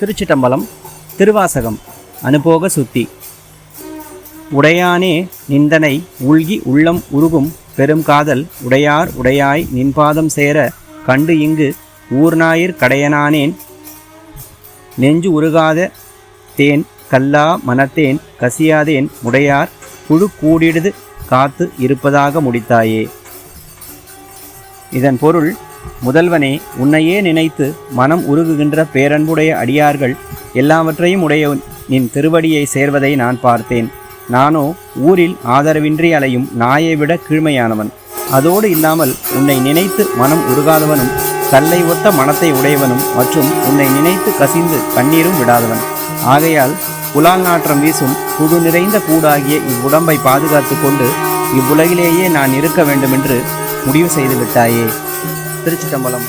திருச்சிட்டம்பலம் திருவாசகம் அனுபோக சுத்தி. உடையானே நிந்தனை உள்கி உள்ளம் உருகும் பெரும் காதல் உடையார் உடையாய் நின்பாதம் சேர கண்டு இங்கு ஊர்நாயிற் கடையனானேன். நெஞ்சு உருகாத தேன் கல்லா மனத்தேன் கசியாதேன் உடையார் குழு கூடிடுது காத்து இருப்பதாக முடித்தாயே. இதன் பொருள் முதல்வனே உன்னையே நினைத்து மனம் உருகுகின்ற பேரன்புடைய அடியார்கள் எல்லாவற்றையும் உடைய நின் திருவடியை சேர்வதை நான் பார்த்தேன். நானோ ஊரில் ஆதரவின்றி அலையும் நாயை விட கீழ்மையானவன். அதோடு இல்லாமல் உன்னை நினைத்து மனம் உருகாதவனும் கல்லை ஒத்த மனத்தை உடையவனும் மற்றும் உன்னை நினைத்து கசிந்து கண்ணீரும் விடாதவன். ஆகையால் புலால் நாற்றம் வீசும் புது நிறைந்த கூடாகிய இவ்வுடம்பை பாதுகாத்து கொண்டு இவ்வுலகிலேயே நான் இருக்க வேண்டுமென்று முடிவு செய்து விட்டாயே திருச்சிட்டம்பலம்